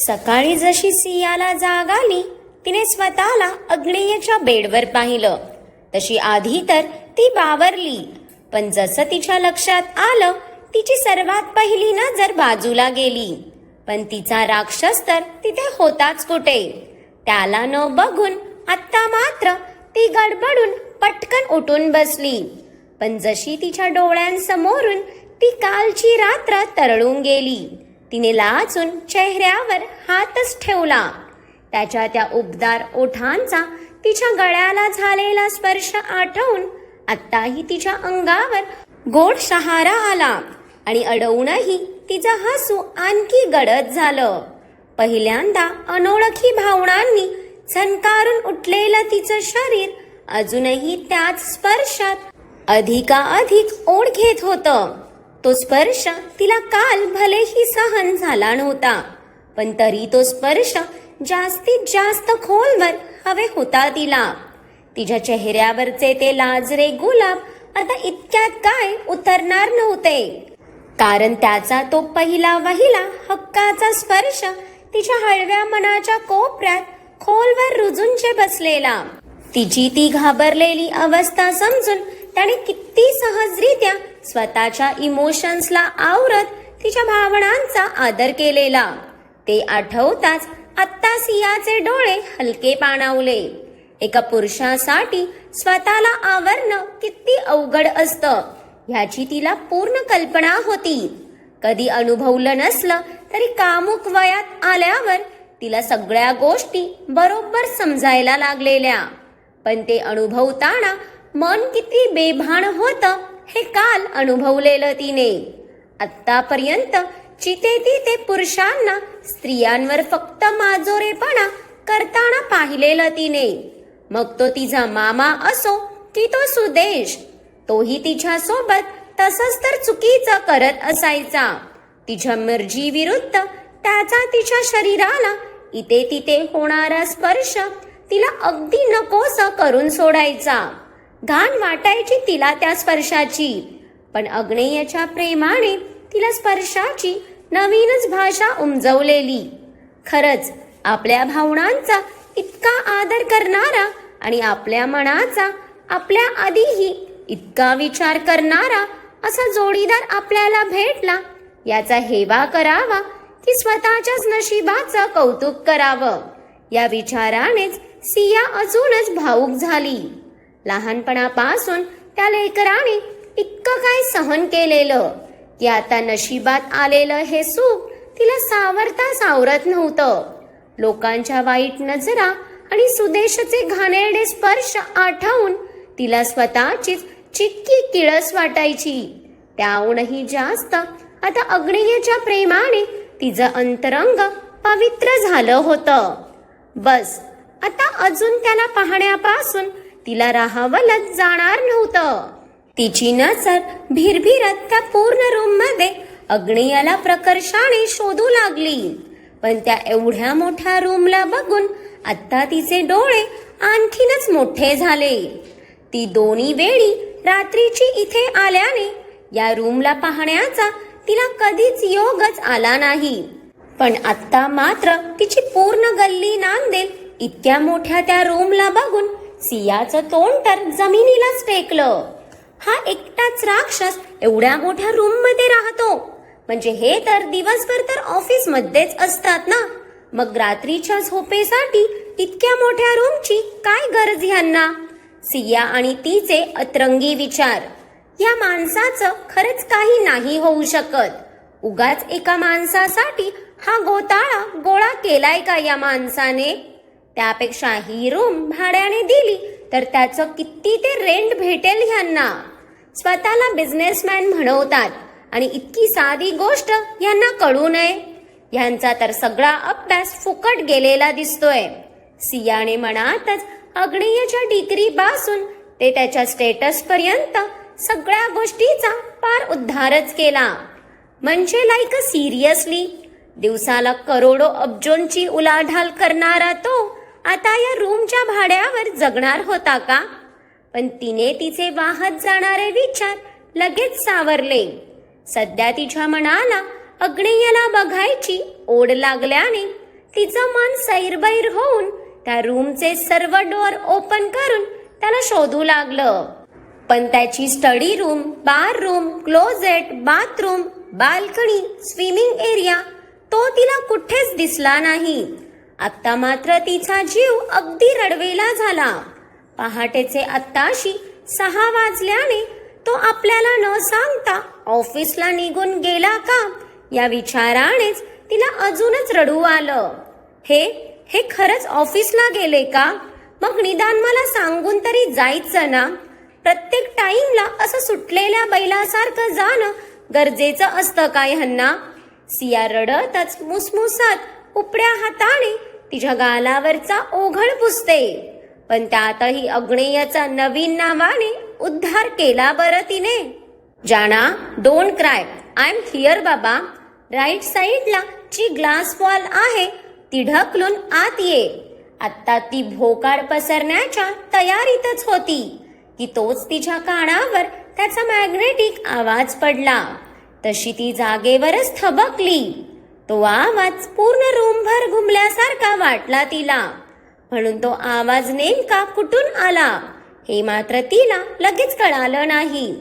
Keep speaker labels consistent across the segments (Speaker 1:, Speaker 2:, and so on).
Speaker 1: सकाळी जशी सियाला जाग आली तिने स्वतःला अग्नेयच्या बेडवर पाहिलं. तशी आधी तर ती बावरली. पण जसं तिच्या लक्षात आलं तिची सर्वात पहिली नजर बाजूला गेली. पण तिचा राक्षस तर तिथे होताच कुठे? त्याला न बघून आत्ता मात्र ती गडबडून पटकन उठून बसली. पण जशी तिच्या डोळ्यांसमोरून ती कालची रात्र तरळून गेली. तिने लाचून चेहऱ्यावर हातच ठेवला. त्याच्या त्या उबदार ओठांचा तिच्या गळ्याला झालेला स्पर्श आठवून आत्ताही तिच्या अंगावर गोड शहारा आला आणि अडवूनही तिचं हसू आणखी गडद झालं. पहिल्यांदा अनोळखी भावनांनी झनकारून उठलेलं तिचं शरीर अजूनही त्याच स्पर्शात अधिकाधिक ओढ घेत होतं. तो स्पर्श तिला काल भलेही सहन झाला नव्हता. पण तरी तो स्पर्श जास्तीत जास्त खोलवर हवे होता तिला. तिच्या चेहऱ्यावरचे ते लाजरे गुलाब आता इतक्यात काय उतरणार नव्हते. कारण त्याचा तो पहिला वहिला हक्काचा स्पर्श तिच्या हळव्या मनाच्या कोपऱ्यात खोलवर रुजूंचे बसलेला. तिची ती घाबरलेली अवस्था समजून त्याने किती सहजरित्या स्वतःच्या इमोशन्सला आवरत तिच्या भावनांचा आदर केलेला. ते आठवताच आत्ता सियाचे डोळे हलके पाणावले. एका पुरुषासाठी स्वतःला आवरणं किती अवघड असतं ह्याची तिला पूर्ण कल्पना होती. कधी अनुभवलं नसलं तरी कामुक वयात आल्यावर तिला सगळ्या गोष्टी बरोबर समजायला लागलेल्या. पण ते अनुभवताना मन किती बेभान होतं हे काल अनुभवलेलं तिने. आत्तापर्यंत चितेती ते पुरुषांना स्त्रियांवर फक्त माजोरेपणा करताना पाहिलेलं तिने. मग तो तिचा मामा असो की तो सुदेश तोही तिच्या सोबत तसंच तर चुकीचं करत असायचा. तिच्या मर्जी विरुद्ध त्याचा तिच्या शरीराला इथे तिथे होणारा स्पर्श तिला अगदी नकोस करून सोडायचा. घाण वाटायची तिला त्या स्पर्शाची. पण अग्नेयच्या प्रेमाने तिला स्पर्शाची नवीनच भाषा उमजवलेली. खरंच आपल्या भावनांचा इतका आदर करणारा आणि आपल्या मनाचा आपल्या आधीही इतका विचार करणारा असा जोडीदार आपल्याला भेटला याचा हेवा करावा की स्वतःच्याच नशिबाचं कौतुक करावं. या विचारानेच सिया अजूनच भाऊक झाली. लहानपणापासून त्या लेकराने इतकं काय सहन केलेलं? की आता नशिबात आलेलं हे सुख तिला सावरता सावरत नव्हतं. लोकांच्या वाईट नजरा आणि सुदेशचे घाणेरडे स्पर्श आठवून तिला स्वतःचीच चिक्की किळस वाटायची. त्याहूनही जास्त आता अग्नियेच्या प्रेमाने तिचं अंतरंग पवित्र झालं होतं. बस आता अजून त्याला पाहण्यापासून तिला राहावलंच जाणार नव्हतं. तिची नजर भिरभिरत त्या पूर्ण रूममध्ये अग्नियाला प्रकर्षाने शोधू लागली. पण त्या एवढ्या मोठ्या रूमला बघून आता तिचे डोळे आणखीनच मोठे झाले. ती दोन्ही वेळी रात्रीची इथे आल्याने या रूमला पाहण्याचा तिला कधीच योगच आला नाही. पण आत्ता मात्र तिची पूर्ण गल्ली नांदेल इतक्या मोठ्या त्या रूमला बघून सियाचं तोंड तर जमिनीलाच टेकलं हा एकटाच राक्षस एवढ्या मोठ्या रूममध्ये राहतो. म्हणजे हे तर दिवसभर तर ऑफिस मध्येच असतात ना. मग रात्रीच्या झोपेसाठी इतक्या मोठ्या रूमची काय गरज ह्यांना? सिया आणि तिचे अतरंगी विचार. या माणसाचं खरंच काही नाही होऊ शकत. उगाच एका माणसासाठी हा गोताळा गोळा केलाय का या माणसाने? त्यापेक्षा ही रूम भाड्याने दिली तर त्याचं किती ते रेंट भेटेल ह्यांना. स्वतःला बिझनेसमॅन म्हणवतात आणि इतकी साधी गोष्ट यांना कळू नये. यांचा तर सगळा अभ्यास फुकट गेलेला दिसतोय. सियाने मनातच अग्नेयच्या डिग्री पासून ते त्याच्या स्टेटस पर्यंत सगळ्या गोष्टीचा पार उद्धारच केला. म्हणजे लाईक सिरियसली दिवसाला करोडो अब्जोंची उलाढाल करणारा तो आता या रूमच्या भाड्यावर जगणार होता का? पण तिने तिचे वाहत जाणारे विचार लगेच सावरले. सध्या तिच्या मनाला अग्नेयाला बघायची ओढ लागल्याने तिचं मन सैरबैर होऊन त्या रूमचे सर्व डोअर ओपन करून त्याला शोधू लागलं. पण त्याची study room bar room closet bathroom balcony swimming area तो तिला कुठेच दिसला नाही. आत्ता मात्र तिचा जीव अगदी रडवेला झाला. पहाटेचे आत्ताशी सहा वाजल्याने तो आपल्याला न सांगता ऑफिसला निघून गेला का? या विचारानेच तिला अजूनच रडू आलं. हे हे खरंच ऑफिसला गेले का? मग निदान मला सांगून तरी जायचं ना? प्रत्येक टाइमला असं सुटलेल्या बैलासारखं जाणं गरजेचं असतं काय ह्यांना सिया रडतच मुसमुसत उपड्या हाताने तिच्या गालावरचा ओघळ पुसते. पण त्यातही अग्नेयाचा नवीन नावाने उद्धार केला बरं तिने. Jana don't cry I am here बाबा राईट साईडला जी ग्लास वॉल आहे ती ढकलून आत ये. आता ती भोकाड पसरण्याच्या तयारीतच होती. की तोच तिच्या कानावर त्याचा मॅग्नेटिक आवाज पडला. तशी ती जागेवरच थबकली. तो आवाज पूर्ण रूमभर घुमल्यासारखा वाटला तिला. म्हणून तो आवाज नेमका कुठून आला हे मात्र तिला लगेच कळालं नाही.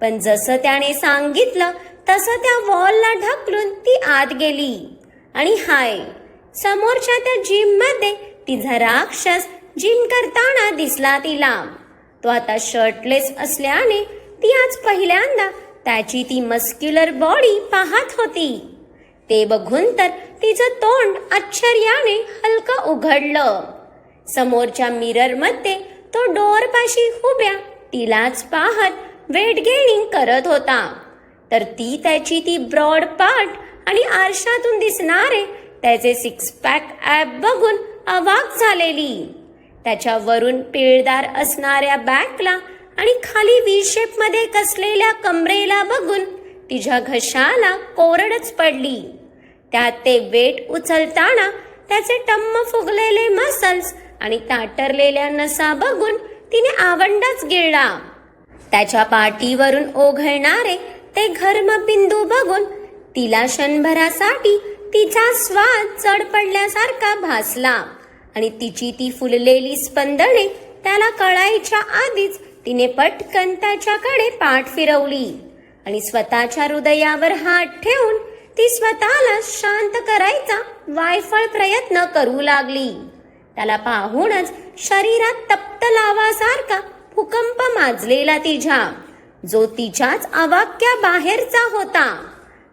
Speaker 1: पण जसं त्याने सांगितलं तसं त्या वॉलला ढकलून ती आत गेली. आणि हाय समोरच्या त्या जिममध्ये तिचा राक्षस जिम करताना दिसला तिला. तो आता शर्टलेस असल्याने ती आज पहिल्यांदा त्याची ती मस्क्युलर बॉडी पाहत होती. ते बघून तर तिचं तोंड आश्चर्याने हलकं उघडलं. समोरच्या मिररमध्ये तो डोरपाशी उभ्या तिलाच पाहत वेटगेनिंग करत होता. तर ती त्याची ती ब्रॉड पार्ट आणि आरशातून दिसणारे त्याचे सिक्स पॅक ॲप बघून अवाक झालेली. त्याच्या वरून पिळदार असणाऱ्या बॅकला आणि खाली व्ही शेपमध्ये कसलेल्या कमरेला बघून तिच्या घशाला कोरडच पडली. त्यात ते वेट उचलताना त्याचे टम्म फुगलेले मसल्स आणि ताटरलेल्या नसा बघून तिने आवंडच गिळला. त्याच्या पाठीवरून ओघळणारे ते घर्मबिंदू बघून तिला क्षणभरासाठी तिचा स्वाद चढ पडल्यासारखा भासला आणि तिची ती फुललेली स्पंदने त्याला कळायच्या आधीच तिने पटकन त्याच्याकडे पाठ फिरवली आणि स्वतःच्या हृदयावर हात ठेवून ती स्वतःला शांत करायचा वायफळ प्रयत्न करू लागली. त्याला पाहूनच शरीरात तप्त लावासारखा भूकंप माजलेला तिच्या. जो तिच्याच अवाक्या बाहेरचा होता.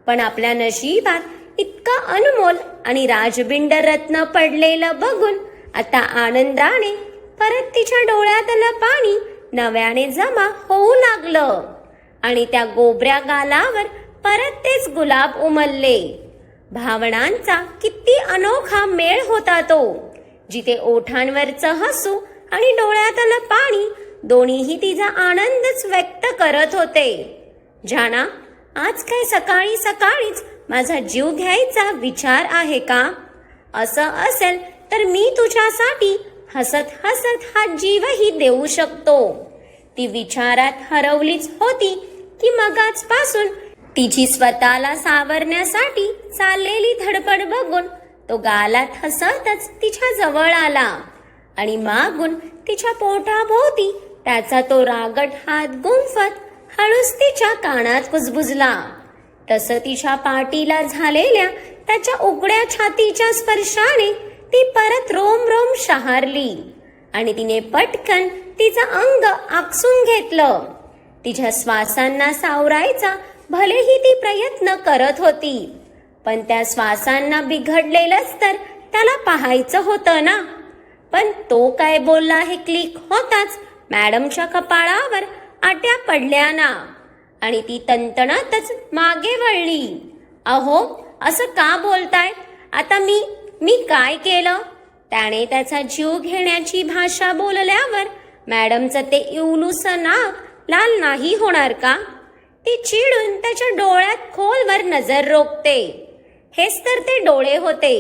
Speaker 1: पण आपल्या नशिबात इतका अनमोल आणि राजबिंड रत्न पडलेलं बघून आता आनंदाने परत तिच्या डोळ्यातलं पाणी नव्याने जमा होऊ लागलं. आणि त्या गोबऱ्या गालावर परत तेच गुलाब उमलले. भावनांचा किती अनोखा मेळ होता तो. जिथे ओठांवरचं हसू आणि डोळ्यातलं पाणी दोन्हीही तिचा आनंदच व्यक्त करत होते. जाना आज काय सकाळी सकाळीच माझा जीव घ्यायचा विचार आहे का? असं असेल तर मी तुझ्यासाठी हसत हसत हा जीवही देऊ शकतो. ती विचारात हरवलीच होती की मगाच पासून तिची स्वतःला सावरण्यासाठी चाललेली धडपड बघून तो गालात हसतच तिच्या जवळ आला आणि मागून तिच्या पोटाभोवती त्याचा तो रागट हात गुंफत हळूच तिच्या कानात कुजबुजला. तसं तिच्या पाठीला झालेल्या त्याच्या उघड्या छातीच्या स्पर्शाने ती परत रोम रोम शहारली आणि तिने पटकन तिचं अंग आकसून घेतलं. तिच्या श्वासांना सावरायचा भलेही ती प्रयत्न करत होती. पण त्या श्वासांना बिघडलेलंच तर त्याला पाहायचं होतं ना. पण तो काय बोलला हे क्लिक होताच मॅडमच्या कपाळावर आट्या पडल्या ना. आणि ती तंतणातच मागे वळली. अहो असं का बोलताय? आता मी मी काय केलं? त्याने त्याचा जीव घेण्याची भाषा बोलल्यावर मॅडमचं ते इवलूस नाक लाल नाही होणार का? ती चिडून त्याच्या डोळ्यात खोलवर नजर रोखते. हेच तर ते डोळे होते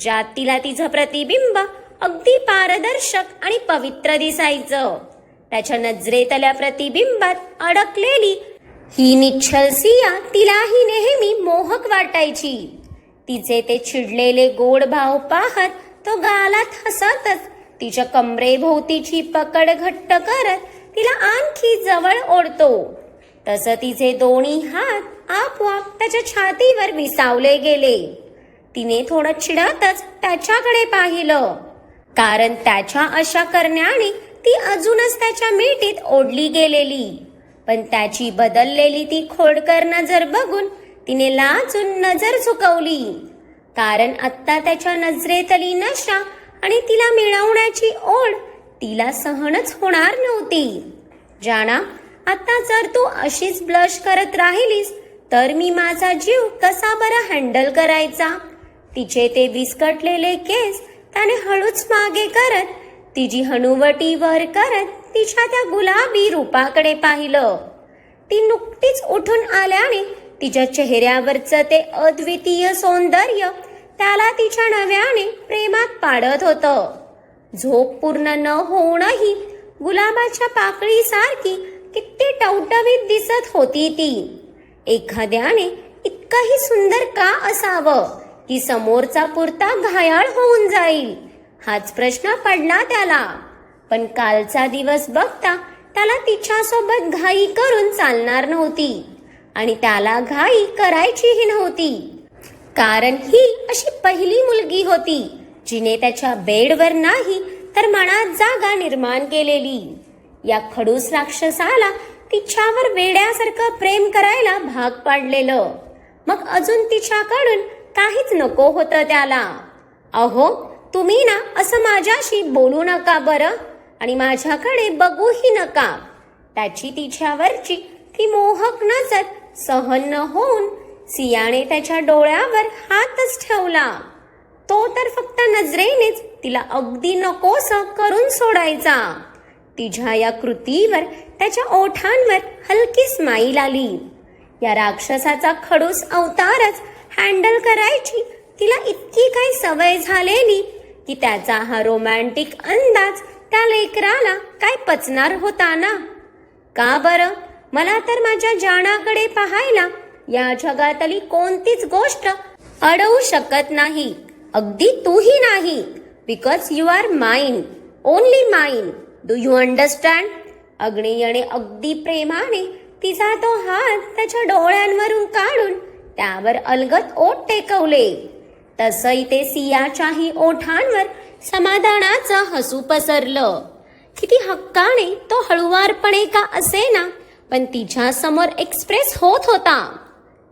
Speaker 1: ज्यात तिला तिचं प्रतिबिंब अगदी पारदर्शक आणि पवित्र दिसायचं. त्याच्या नजरेतल्या प्रतिबिंबात अडकलेली ही निच्छल सिया तिलाही नेहमी मोहक वाटायची. तिचे ते चिडलेले गोड भाव पाहत तो गालात हसतच तिच्या कमरेभोवतीची पकड घट्ट करत तिला आणखी जवळ ओढतो. तसं तिचे दोन्ही हात आपोआप त्याच्या छातीवर विसावले गेले. तिने थोडं चिडतच त्याच्याकडे पाहिलं. कारण त्याच्या अशा करण्याने ती अजूनच त्याच्या मिठीत ओढली गेलेली. पण त्याची बदललेली ती खोडकर नजर बघून तिने लाजून नजर झुकवली. कारण आत्ता त्याच्या नजरेतली नशा आणि तिला मिळवण्याची ओढ तिला सहनच होणार नव्हती. जाणा आता जर तू अशीच ब्लश करत राहिलीस तर मी माझा जीव कसा बरं हँडल करायचा? तिचे ते विस्कटलेले केस त्याने हळूच मागे करत तिची हनुवटी वर करत तिच्या त्या गुलाबी रूपाकडे पाहिलं. ती नुकतीच उठून आल्याने तिच्या चेहऱ्यावरचं ते अद्वितीय सौंदर्य त्याला तिच्या नव्याने प्रेमात पाडत होतं. झोप पूर्ण न होऊनही गुलाबाच्या पाकळीसारखी किती टवटवीत दिसत होती ती. एखाद्याने इतकंही सुंदर का असावं? की समोरचा पुरता घायाळ होऊन जाईल? हाच प्रश्न पडला त्याला. पण कालचा दिवस बघता त्याला तिच्यासोबत घाई करून चालणार नव्हती. आणि त्याला घाई करायचीही नव्हती. कारण ही अशी पहिली मुलगी होती जिने त्याच्या बेडवर नाही तर मनात जागा निर्माण केलेली. या खडूस राक्षसाला तिच्यावर वेड्यासारखं प्रेम करायला भाग पाडलेलं. मग अजून तिच्याकडून काहीच नको होतं त्याला. अहो तुम्ही ना असं माझ्याशी बोलू नका बरं आणि माझ्याकडे बघूही नका. त्याची तिच्यावरची ती मोहक नजर सहन न होऊन सियाने त्याच्या डोळ्यावर हातच ठेवला. तो तर फक्त नजरेनेच तिला अगदी नकोस करून सोडायचा. तिच्या या कृतीवर त्याच्या ओठांवर हलकी स्माईल आली. या राक्षसाचा खडूस अवतारच हँडल करायची तिला इतकी काही सवय झालेली की त्याचा हा रोमॅन्टिक अंदाज त्या लेकराला काय पचणार होता ना? का बरं? मला तर माझ्या जाणाकडे पाहायला या जगातली कोणतीच गोष्ट अडवू शकत नाही. अगदी तूही नाही. Because you are mine only mine do you understand अग्नियने अगदी प्रेमाने तिचा तो हात त्याच्या डोळ्यांवरून काढून त्यावर अलगत ओठ टेकवले. तसही ते सियाच्याही ओठांवर समाधानाचं हसू पसरलं. किती हक्काने तो हळुवारपणे का असेना पण तिच्या समोर एक्सप्रेस होत होता.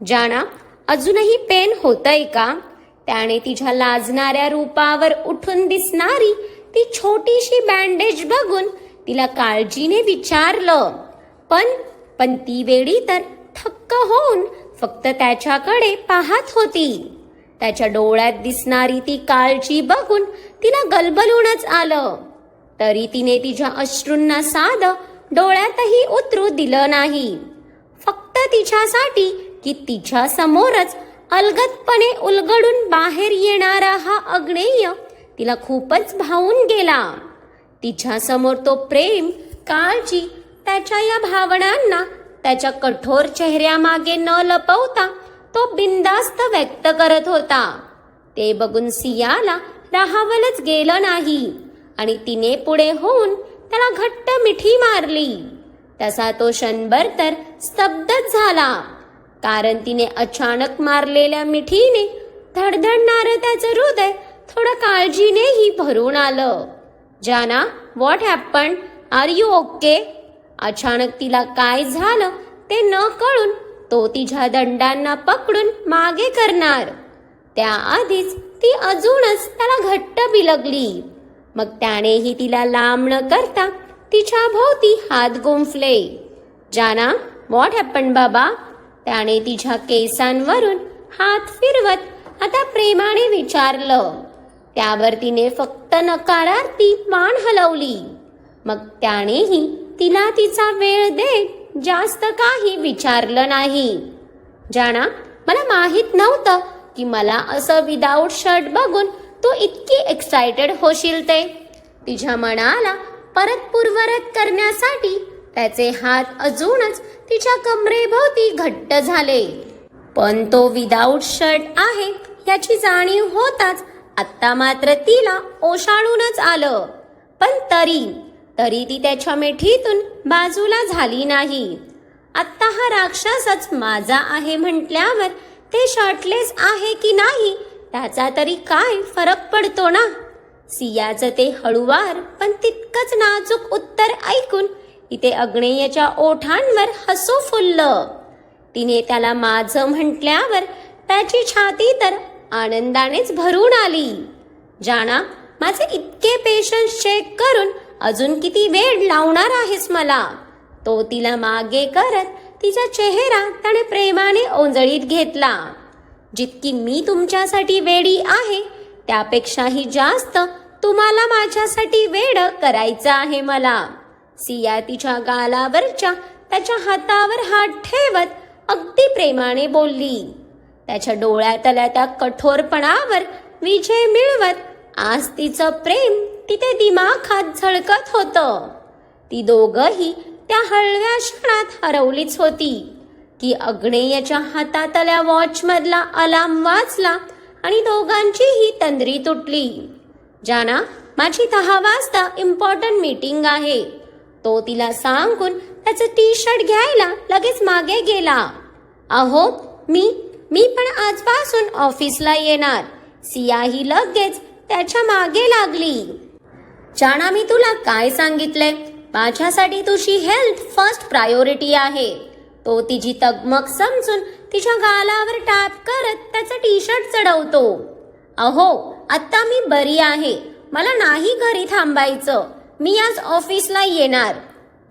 Speaker 1: जाना अजूनही पेन होतय का? त्याने तिच्या लाजणाऱ्या रूपावर उठून दिसणारी ती छोटीशी बँडेज बघून तिला काळजीने विचारलं. पण पण ती वेळी तर थक्क होऊन फक्त त्याच्याकडे पाहत होती. त्याच्या डोळ्यात दिसणारी ती काळजी बघून तिला गलबलूनच आलं. तरी तिने तिच्या अश्रूंना साध डोळ्यातही उतरू दिलं नाही. फक्त तिच्यासाठी की तिच्या समोरच अलगदपणे उलगडून बाहेर येणारा हा अग्नेय तिला खूपच भावून गेला. तिच्यासमोर तो प्रेम काळजी त्याच्या या भावनांना त्याच्या कठोर चेहऱ्यामागे न लपवता तो बिंदास्त व्यक्त करत होता. ते बघून सियाला राहावलंच गेलं नाही आणि तिने पुढे होऊन त्याला घट्ट मिठी मारली. तसा तो क्षणभर तर स्तब्धच झाला. कारण तिने अचानक मारलेल्या मिठीने धडधडणारं त्याचं हृदय थोडं काळजीनेही भरून आलं. Jana what happen are you okay अचानक तिला काय झालं ते न कळून तो तिच्या दंडांना पकडून मागे करणार. त्याआधीच ती अजूनच त्याला घट्ट बिलगली. मग त्यानेही तिला लांब न करता तिच्या भोवती हात गुंफले. जाना व्हॉट हॅपन बाबा? त्याने तिच्या केसांवरून हात फिरवत आता प्रेमाने विचारलं. त्यावर तिने फक्त नकारार्थी मान हलवली. मग त्यानेही तिला तिचा वेळ देत जास्त काही विचारलं नाही. जाणा मला माहीत नव्हतं की मला असं विदाऊट शर्ट बघून तू इतकी एक्साइटेड होशील ते. तिच्या मनाला परत पूर्वरत करण्यासाठी त्याचे हात अजूनच तिच्या कमरेभोवती घट्ट झाले. पण तो विदाऊट शर्ट आहे याची जाणीव होताच आत्ता मात्र तिला ओशाळूनच आलं. पण तरी तरी ती त्याच्या मिठीतून बाजूला झाली नाही. आत्ता हा राक्षसच माझा आहे म्हटल्यावर ते शर्टलेस आहे की नाही त्याचा तरी काय फरक पडतो ना? सियाचं ते हळुवार पण तितकंच नाजूक उत्तर ऐकून इथे अग्नेयच्या ओठांवर हसू फुललं. तिने त्याला माझं म्हटल्यावर त्याची छाती तर आनंदानेच भरून आली. जाणा माझे इतके पेशन्स चेक करून अजून किती वेळ लावणार आहेस मला? तो तिला मागे करत तिचा चेहरा त्याने प्रेमाने ओंजळीत घेतला. जितकी मी तुमच्यासाठी वेडी आहे त्यापेक्षाही जास्त तुम्हाला माझ्यासाठी वेड करायचं आहे मला. सिया तिच्या गालावरच्या त्याच्या हातावर हात ठेवत अगदी प्रेमाने बोलली. त्याच्या डोळ्यातल्या त्या कठोरपणावर विजय मिळवत आज तिचं प्रेम तिथे दिमाखात झळकत होतं. ती दोघही त्या हळव्या क्षणात हरवलीच होती. की अग्नेयच्या हातातल्या वॉचमधला अलार्म वाजला आणि दोघांचीही तंद्री तुटली. जाना माझी दहा वाजता इम्पॉर्टंट मीटिंग आहे. तो तिला सांगून त्याचं टी शर्ट घ्यायला लगेच मागे गेला. अहो मी मी पण आजपासून ऑफिसला येणार. सियाही लगेच त्याच्यामागे लागली. जाणा मी तुला काय सांगितलंय? माझ्यासाठी तुझी हेल्थ फर्स्ट प्रायोरिटी आहे. तो तिची तगमग समजून तिच्या गालावर टॅप करत त्याचा टी शर्ट चढवतो. अहो आत्ता मी बरी आहे. मला नाही घरी थांबायचं. मी आज ऑफिसला येणार.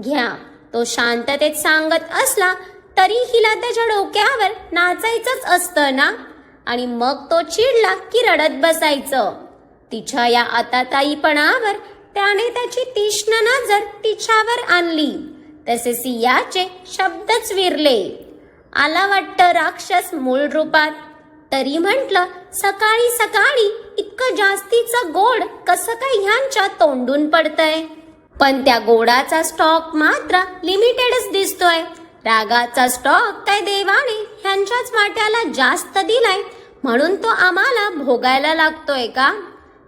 Speaker 1: घ्या. तो शांततेत सांगत असला तरी हिला त्याच्या डोक्यावर नाचायचंच असतं ना? आणि मग तो चिडला की रडत बसायचं. तिच्या या आताताईपणावर त्याने त्याची तीक्ष्ण नजर तिच्यावर आणली. तसे सियाचे शब्दच विरले. आला वाटतं राक्षस मूळ रूपात. तरी म्हटलं सकाळी सकाळी इतकं जास्तीचं गोड कसं काय ह्यांच्या तोंडून पडतंय? पण त्या गोडाचा स्टॉक मात्र लिमिटेडच दिसतोय. रागाचा स्टॉक काय देवाने ह्यांच्याच वाट्याला जास्त दिलाय. म्हणून तो आम्हाला भोगायला लागतोय का?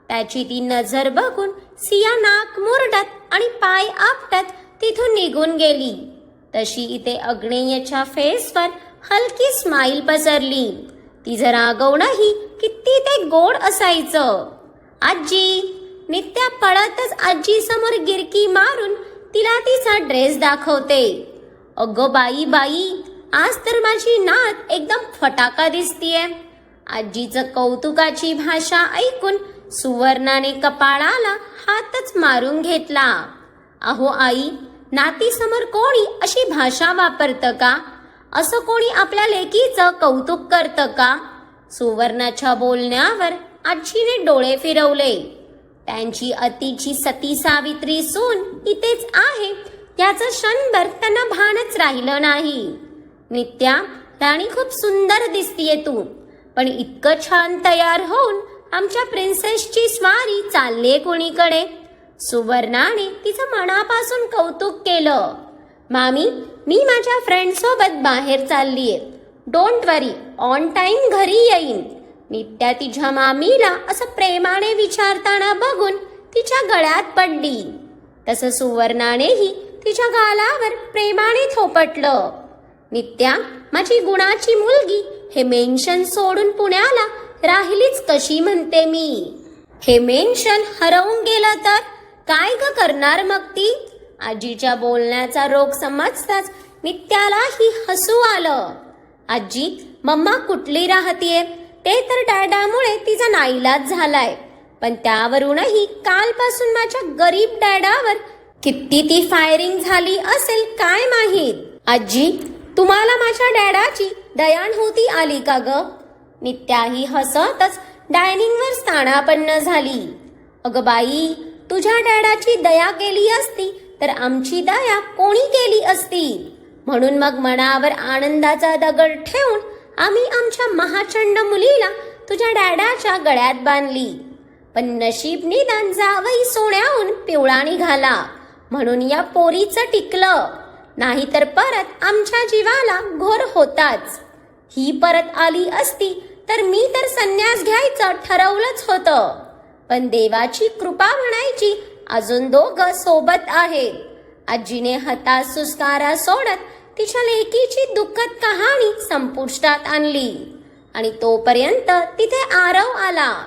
Speaker 1: त्याची ती नजर बघून सिया नाक मुरडत आणि पाय आपटत तिथून निघून गेली. तशी इथे अग्नेयच्या फेसवर हलकी स्माईल पसरली. ती जरा आगवणंही किती ते गोड असायचं. आजी नित्या पळतच आजी समोर गिरकी मारून तिला तिचा ड्रेस दाखवते. अगं बाई बाई आज तर माझी नात एकदम फटाका दिसतीये. आजीचं कौतुकाची भाषा ऐकून सुवर्णाने कपाळाला हातच मारून घेतला. अहो आई नातीसमोर कोणी अशी भाषा वापरतं का? असं कोणी आपल्या लेकीचं कौतुक करतं का? सुवर्णाच्या बोलण्यावर आजीने डोळे फिरवले. त्यांची अतिची सती सावित्री सून इथेच आहे. त्याचं क्षणभर त्यांना भानच राहिलं नाही. नित्या राणी खूप सुंदर दिसतीये तू. पण इतकं छान तयार होऊन आमच्या प्रिन्सेसची स्वारी चाललीये कोणीकडे? सुवर्णाने तिचं मनापासून कौतुक केलं. मामी मी माझ्या फ्रेंड सोबत बाहेर चाललीये. डोंट वरी ऑन टाइम घरी येईन. नित्या तिच्या मामीला असं प्रेमाने विचारताना बघून तिच्या गळ्यात पडली. तसं सुवर्णानेही तिच्या गालावर प्रेमाने थोपटलं. नित्या माझी गुणाची मुलगी हे मेन्शन सोडून पुण्याला राहिलीच कशी म्हणते मी? हे मेन्शन हरवून गेलं तर काय ग करणार मग ती? आजीच्या बोलण्याचा रोग समजताच नित्यालाही हसू आलं. आजी मम्मा कुठली राहतीये? ते तर डॅडामुळे तिचा नाईलाज झालाय. पण त्यावरूनही कालपासून माझ्या गरीब डॅडावर किती ती फायरिंग झाली असेल काय माहीत? आजी तुम्हाला माझ्या डॅडाची दयानुभूती आली का ग? नित्याही हसतच डायनिंगवर स्थानापन्न झाली. अगं बाई तुझ्या डॅडाची दया केली असती तर आमची दया कोणी केली असती? म्हणून मग मनावर आनंदाचा दगड ठेवून आम्ही आमच्या महाचंड मुलीला तुझ्या डॅडाच्या गळ्यात बांधली. पण नशीब निदान जावई सोन्याहून पिवळा निघाला म्हणून या पोरीचं टिकलं. नाहीतर परत आमच्या जीवाला घोर होताच. ही परत आली असती तर मी तर संन्यास घ्यायचं ठरवलंच होतं. पण देवाची कृपा म्हणायची अजून दोघं सोबत आहेत. आजीने हताश सुस्कारा सोडत तिच्या लेकीची दुःखद कहाणी संपुष्टात आणली आणि तोपर्यंत तिथे आरव आला.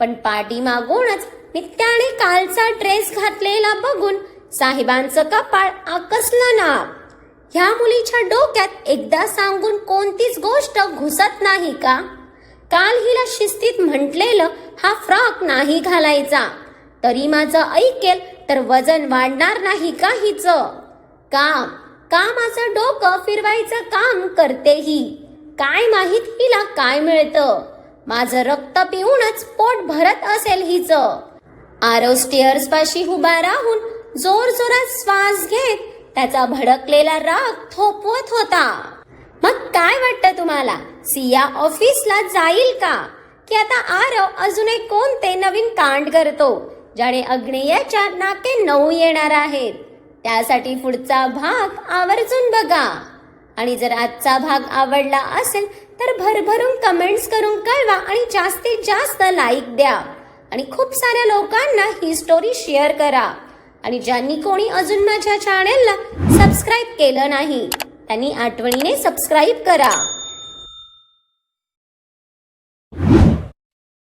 Speaker 1: पण पाठीमागूनच नित्याने कालचा ड्रेस घातलेला बघून साहेबांचं कपाळ आकसलं ना ह्या मुलीच्या डोक्यात एकदा सांगून कोणतीच गोष्ट घुसत नाही का? काल हिला शिस्तीत म्हटलेलं हा फ्रॉक नाही घालायचा. तरी माझं ऐकेल तर वजन वाढणार नाही का हिचं? काम का माझं डोकं फिरवायचं काम करते ही. काय माहीत हिला काय मिळतं? माझं रक्त पिऊनच पोट भरत असेल हिचं. आरो स्टेअर्स पाशी उभा राहून जोर जोरात श्वास घेत त्याचा भडकलेला राग थोपवत होता. मग काय वाटतं तुम्हाला? सिया ऑफिसला जाईल का? की आता आरव अजून एक कोणते नवीन कांड करतो ज्याने अग्नेयाच्या नाके नऊ येणार आहेत? त्यासाठी पुढचा भाग आवर्जून बघा. आणि जर आजचा भाग आवडला असेल तर भरभरून कमेंट्स करून कळवा आणि जास्तीत जास्त लाईक द्या. आणि खूप साऱ्या लोकांना ही स्टोरी शेअर करा. आणि ज्यांनी कोणी अजून माझ्या चॅनेलला सबस्क्राईब केलं नाही त्यांनी आठवणीने सबस्क्राईब करा.